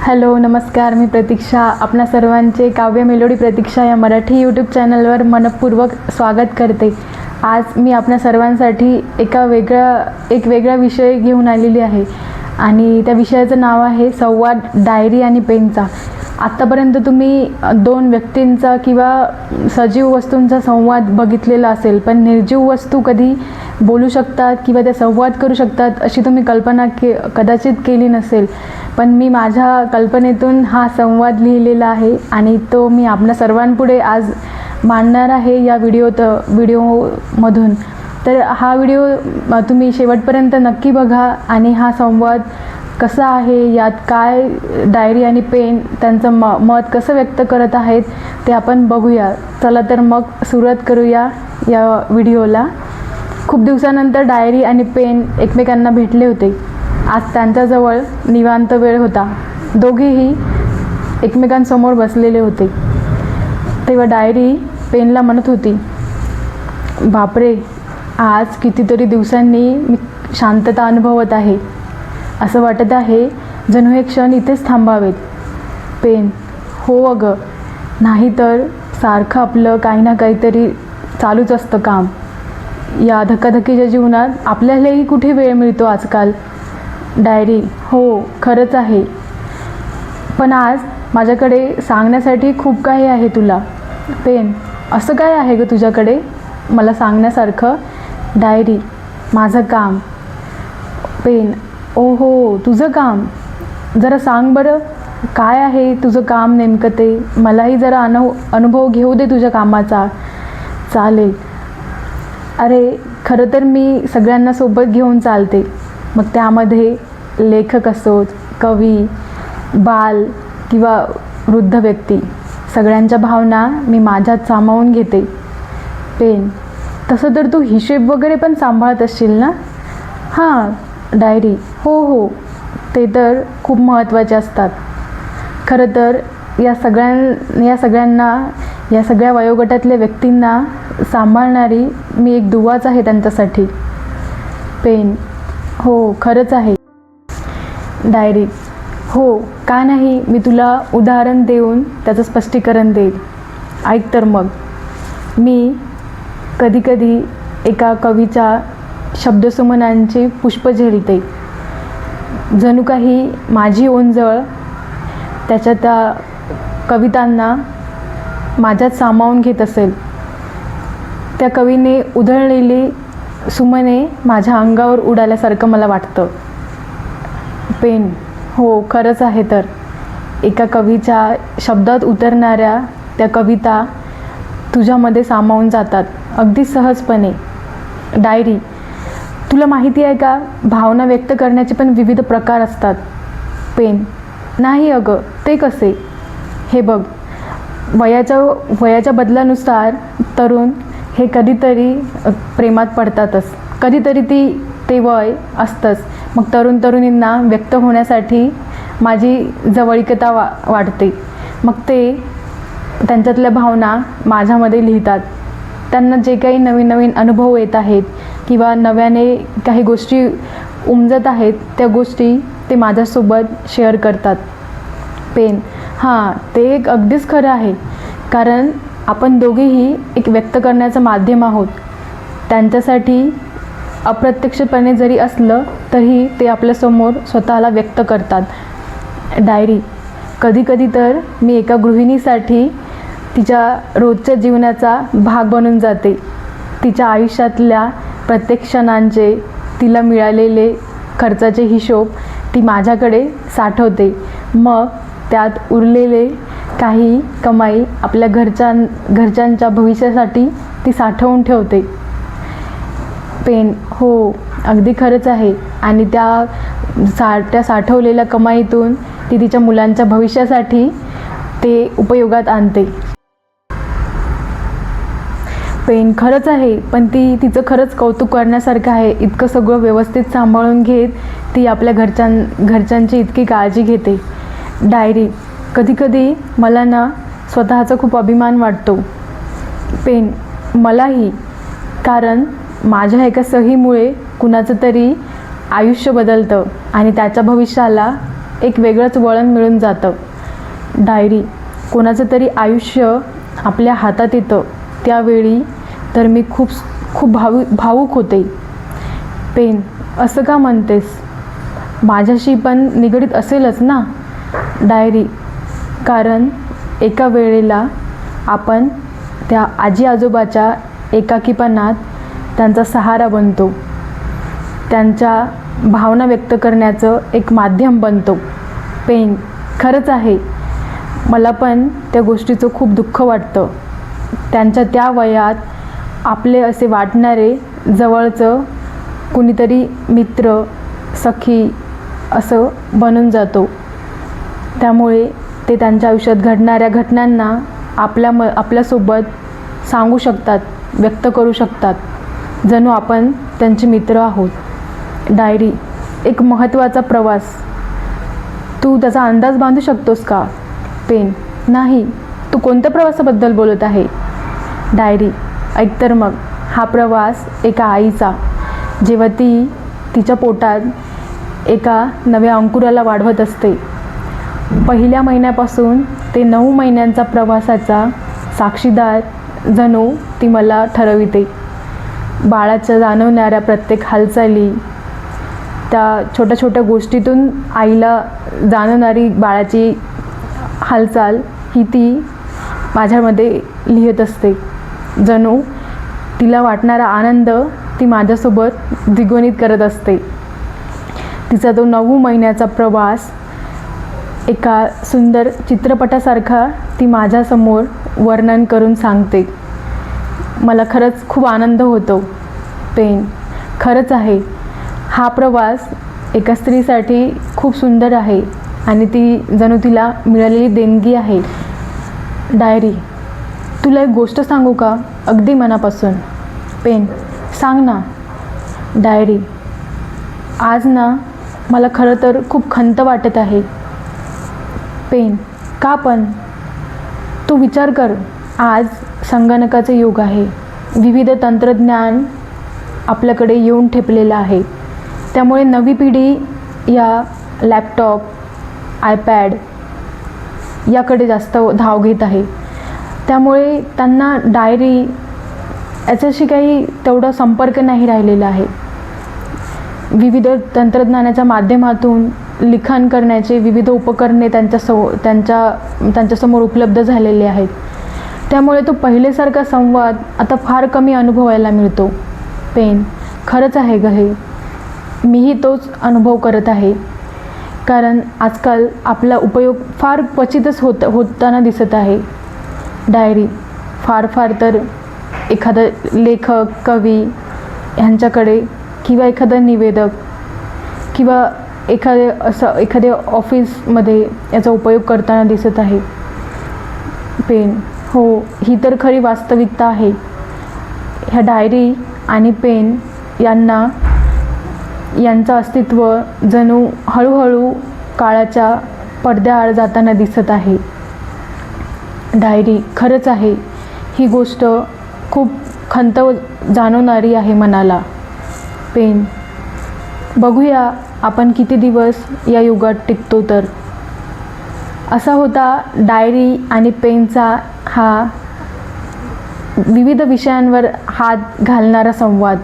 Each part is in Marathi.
हॅलो नमस्कार मी प्रतीक्षा. आपणा सर्वांचे काव्य मेलोडी प्रतीक्षा या मराठी यूट्यूब चॅनलवर मनपूर्वक स्वागत करते. आज मी आपल्या सर्वांसाठी एका वेगळ्या एक वेगळा विषय घेऊन आलेली आहे. आणि त्या विषयाचं नाव आहे संवाद डायरी आणि पेनचा. आत्तापर्यंत तुम्ही दोन व्यक्तींचा किंवा सजीव वस्तूंचा संवाद बघितलेला असेल पण निर्जीव वस्तू कधी बोलू शकतात किंवा त्या संवाद करू शकतात अशी तुम्ही कल्पना के कदाचित केली नसेल. पण मी माझ्या कल्पनेतून हा संवाद लिहिलेला आहे आणि तो मी आपल्या सर्वांपुढे आज मांडणार आहे या व्हिडिओत व्हिडिओमधून. तर हा व्हिडिओ तुम्ही शेवटपर्यंत नक्की बघा आणि हा संवाद कसा आहे यात काय डायरी आणि पेन त्यांचं म मत कसं व्यक्त करत आहेत ते आपण बघूया. चला तर मग सुरुवात करूया या व्हिडिओला. खूप दिवसानंतर डायरी आणि पेन एकमेकांना भेटले होते. आज त्यांच्याजवळ निवांत वेळ होता. दोघेही एकमेकांसमोर बसलेले होते. तेव्हा डायरी पेनला म्हणत होती बापरे आज कितीतरी दिवसांनी मी शांतता अनुभवत आहे. असं वाटत आहे जणू हे क्षण इथेच थांबावेत. पेन हो अगं. नाही तर सारखं आपलं काही ना काहीतरी चालूच असतं काम. या धकाधकीच्या जीवनात आपल्यालाही कुठे वेळ मिळतो आजकाल? डायरी हो खरंच आहे. पण आज माझ्याकडे सांगण्यासाठी खूप काही आहे तुला. पेन असं काय आहे ग तुझ्याकडे? मला सांगण्यासारखं डायरी माझं काम. पेन ओ हो तुझं काम. जरा सांग बरं काय आहे तुझं काम नेमकं ते? मलाही जरा अनु अनुभव घेऊ दे तुझ्या कामाचा. चालेल. अरे खरं तर मी सगळ्यांना सोबत घेऊन चालते. मग त्यामध्ये लेखक असोत कवी बाल किंवा वृद्ध व्यक्ती सगळ्यांच्या भावना मी माझ्यात सामावून घेते. पेन तसं तर तू हिशेब वगैरे पण सांभाळत असशील ना? हां डायरी. हो हो. ते तर खूप महत्त्वाचे असतात. खरं तर या सगळ्यां या सगळ्यांना या सगळ्या वयोगटातल्या व्यक्तींना सांभाळणारी मी एक दुवाच आहे त्यांच्यासाठी. पेन. हो खरंच आहे. डायरी. हो का नाही? मी तुला उदाहरण देऊन त्याचं स्पष्टीकरण देईल. ऐक तर मग. मी कधीकधी एका कवीच्या शब्दसुमनांची पुष्प झेलते. जणू काही माझी ओंजळ त्याच्या त्या कवितांना माझ्यात सामावून घेत असेल. त्या कवीने उधळलेली सुमने माझ्या अंगावर उडाल्यासारखं मला वाटतं. पेन हो खरंच आहे तर. एका कवीच्या शब्दात उतरणाऱ्या त्या कविता तुझ्यामध्ये सामावून जातात. अगदी सहजपणे. डायरी. तुला माहिती आहे का? भावना व्यक्त करण्याचे पण विविध प्रकार असतात. पेन. नाही अगं ते कसे? हे बघ. वयाच्या वयाच्या बदलानुसार तरुण हे कधीतरी प्रेमात पडतातच. कधीतरी ती ते वय असतंच. मग तरुण तरुणींना व्यक्त होण्यासाठी माझी जवळिकता वा वाढते. मग ते त्यांच्यातल्या भावना माझ्यामध्ये लिहितात. त्यांना जे काही नवीन नवीन अनुभव येत आहेत किंवा नव्याने काही गोष्टी उमजत आहेत त्या गोष्टी ते माझ्यासोबत शेअर करतात. पेन हां ते एक अगदीच खरं आहे. कारण आपण दोघेही एक व्यक्त करण्याचं माध्यम आहोत. त्यांच्यासाठी अप्रत्यक्षपणे जरी असलं तरी ते आपल्यासमोर स्वतःला व्यक्त करतात. डायरी कधीकधी तर मी एका गृहिणीसाठी तिच्या रोजच्या जीवनाचा भाग बनून जाते. तिच्या आयुष्यातल्या प्रत्येक क्षणांचे तिला मिळालेले खर्चाचे हिशोब ती माझ्याकडे साठवते. मग त्यात उरलेले काही कमाई आपल्या घरच्यां घरच्यांच्या भविष्यासाठी ती साठवून ठेवते. पेन हो अगदी खरंच आहे. आणि त्या सा त्या साठवलेल्या कमाईतून ती तिच्या मुलांच्या भविष्यासाठी ते उपयोगात आणते. पेन खरंच आहे पण ती तिचं खरंच कौतुक करण्यासारखं आहे. इतकं सगळं व्यवस्थित सांभाळून घेत ती आपल्या घरच्यां घरच्यांची इतकी काळजी घेते. डायरी कधीकधी मला ना स्वतःचा खूप अभिमान वाटतो. पेन मलाही कारण माझ्या एका सहीमुळे कुणाचं तरी आयुष्य बदलतं आणि त्याच्या भविष्याला एक वेगळंच वळण मिळून जातं. डायरी कोणाचं तरी आयुष्य आपल्या हातात येतं. त्यावेळी तर मी खूप खूप भावू भावूक होते. पेन असं का म्हणतेस? माझ्याशी पण निगडीत असेलच ना? डायरी. कारण एका वेळेला आपण त्या आजी आजोबाच्या एकाकीपणात त्यांचा सहारा बनतो. त्यांच्या भावना व्यक्त करण्याचं एक माध्यम बनतो. पेन खरंच आहे. मला पण त्या गोष्टीचं खूप दुःख वाटतं. त्यांच्या त्या वयात आपले असे वाटणारे जवळचं कुणीतरी मित्र सखी असं बनून जातो. त्यामुळे ते त्यांच्या आयुष्यात घडणाऱ्या घटनांना आपल्या म आपल्यासोबत सांगू शकतात व्यक्त करू शकतात. जणू आपण त्यांचे मित्र आहोत. डायरी एक महत्त्वाचा प्रवास. तू त्याचा अंदाज बांधू शकतोस का? पेन. नाही. तू कोणत्या प्रवासाबद्दल बोलत आहे? डायरी. ऐक तर मग हा प्रवास एका आईचा जेव्हा ती तिच्या पोटात एका नव्या अंकुराला वाढवत असते. पहिल्या महिन्यापासून ते नऊ महिन्यांचा प्रवासाचा साक्षीदार जणू ती मला ठरविते. बाळाच्या जाणवणाऱ्या प्रत्येक हालचाली त्या छोट्या छोट्या गोष्टीतून आईला जाणवणारी बाळाची हालचाल ही ती माझ्यामध्ये लिहित असते. जणू तिला वाटणारा आनंद ती माझ्यासोबत द्विगुणित करत असते. तिचा तो नऊ महिन्याचा प्रवास एका सुंदर चित्रपटासारखा ती माझ्यासमोर वर्णन करून सांगते. मला खरंच खूप आनंद होतो. पेन खरंच आहे. हा प्रवास एका स्त्रीसाठी खूप सुंदर आहे आणि ती जणू तिला मिळालेली देणगी आहे. डायरी तुला एक गोष्ट सांगू का? अगदी मनापासून. पेन सांग ना. डायरी. आज ना मला खरं तर खूप खंत वाटत आहे. पेन. का पण? तू विचार कर. आज संगणकाचं युग आहे. विविध तंत्रज्ञान आपल्याकडे येऊन ठेपलेलं आहे. त्यामुळे नवी पिढी या लॅपटॉप आयपॅड याकडे जास्त धाव घेत आहे. त्यामुळे त्यांना डायरी याच्याशी काही तेवढा संपर्क नाही राहिलेला आहे. विविध तंत्रज्ञानाच्या माध्यमातून लिखाण करण्याचे विविध उपकरणे त्यांच्या सो त्यांच्या त्यांच्यासमोर उपलब्ध झालेले आहेत. त्यामुळे तो पहिलेसारखा संवाद आता फार कमी अनुभवायला मिळतो. पेन खरंच आहे ग हे. मीही तोच अनुभव करत आहे. कारण आजकाल आपला उपयोग फार क्वचितच होत होताना दिसत आहे. डायरी. फार फार तर एखादा लेखक कवी ह्यांच्याकडे किंवा एखादा निवेदक किंवा एखादे असं एखाद्या ऑफिसमध्ये याचा उपयोग करताना दिसत आहे. पेन. हो ही तर खरी वास्तविकता आहे. ह्या डायरी आणि पेन यांना यांचं अस्तित्व जणू हळूहळू काळाच्या पडद्याआड जाताना दिसत आहे. डायरी खरंच आहे. ही गोष्ट खूप खंत जाणवणारी आहे मनाला. पेन. बघूया आपण किती दिवस या युगात टिकतो तर. असा होता डायरी आणि पेनचा हा विविध विषयांवर हात घालणारा संवाद.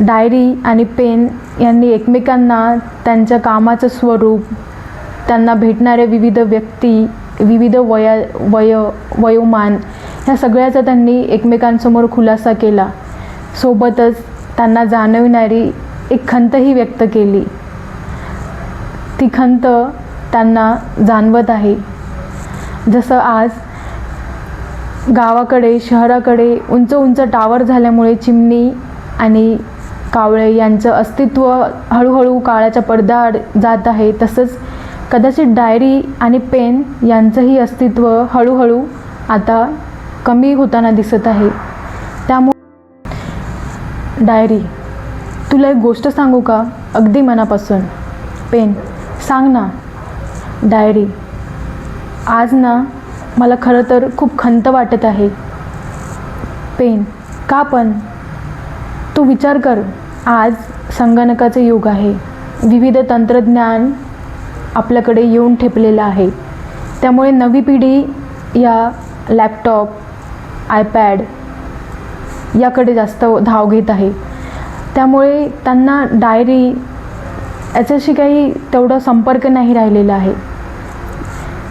डायरी आणि पेन यांनी एकमेकांना त्यांच्या कामाचं स्वरूप त्यांना भेटणाऱ्या विविध व्यक्ती विविध वया वय वयोमान ह्या सगळ्याचा त्यांनी एकमेकांसमोर खुलासा केला. सोबतच त्यांना जाणविणारी एक खंतही व्यक्त केली. ती खंत त्यांना जाणवत आहे. जसं आज गावाकडे शहराकडे उंच उंच टावर झाल्यामुळे चिमणी आणि कावळे यांचं अस्तित्व हळूहळू काळाच्या पडद्याआड जात आहे तसंच कदाचित डायरी आणि पेन यांचंही अस्तित्व हळूहळू आता कमी होताना दिसत आहे. त्यामुळे डायरी तुला एक गोष्ट सांगू का? अगदी मनापासून. पेन सांग ना. डायरी आज ना मला खरं तर खूप खंत वाटत आहे. पेन का पण? तू विचार कर आज संगणकाचे युग आहे. विविध तंत्रज्ञान आपल्याकडे येऊन ठेपलेलं आहे. त्यामुळे नवी पिढी या लॅपटॉप आयपॅड याकडे जास्त धाव घेत आहे. त्यामुळे त्यांना डायरी याच्याशी काही तेवढा संपर्क नाही राहिलेला आहे.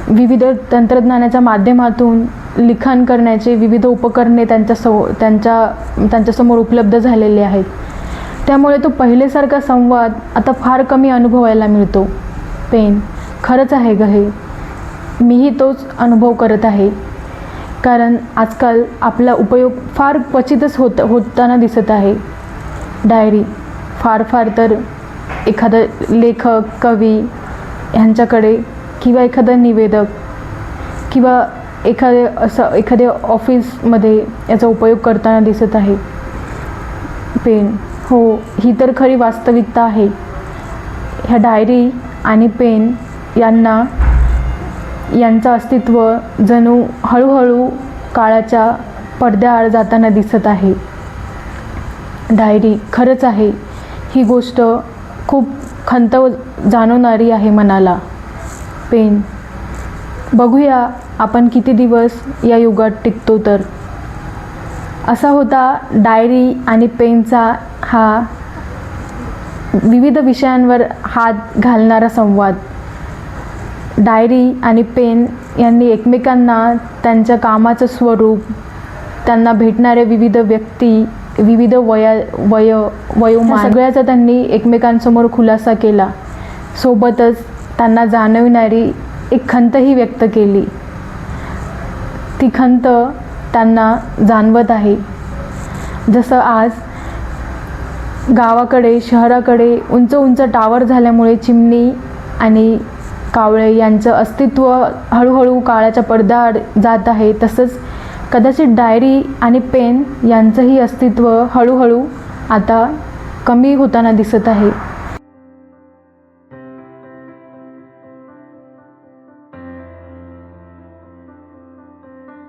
विविध तंत्रज्ञानाच्या माध्यमातून लिखाण करण्याचे विविध उपकरणे त्यांच्या सो त्यांच्या त्यांच्यासमोर उपलब्ध झालेले आहेत. त्यामुळे तो पहिलेसारखा संवाद आता फार कमी अनुभवायला मिळतो. पेन खरंच आहे ग हे. मीही तोच अनुभव करत आहे. कारण आजकाल आपला उपयोग फार क्वचितच होत होताना दिसत आहे. डायरी फार फार तर एखादा लेखक कवी ह्यांच्याकडे किंवा एखादा निवेदक किंवा एखादे असं एखाद्या ऑफिसमध्ये याचा उपयोग करताना दिसत आहे. पेन हो ही तर खरी वास्तविकता आहे. ह्या डायरी आणि पेन यांना यांचं अस्तित्व जणू हळूहळू काळाच्या पडद्याआड जाताना दिसत आहे. डायरी खरंच आहे. ही गोष्ट खूप खंत जाणवणारी आहे मनाला. पेन. बघूया आपण किती दिवस या युगात टिकतो तर. असा होता डायरी आणि पेनचा हा विविध विषयांवर हात घालणारा संवाद डायरी आणि पेन यांनी एकमेकांना त्यांच्या कामाचं स्वरूप त्यांना भेटणाऱ्या विविध व्यक्ती विविध वया वय वयोमान सगळ्याचा त्यांनी एकमेकांसमोर खुलासा केला. सोबतच त्यांना जाणविणारी एक खंतही व्यक्त केली. ती खंत त्यांना जाणवत आहे. जसं आज गावाकडे शहराकडे उंच उंच टावर झाल्यामुळे चिमणी आणि कावळे यांचं अस्तित्व हळूहळू काळाच्या पडद्याआड जात आहे. तसंच कदाचित डायरी आणि पेन यांचंही अस्तित्व हळूहळू आता कमी होताना दिसत आहे.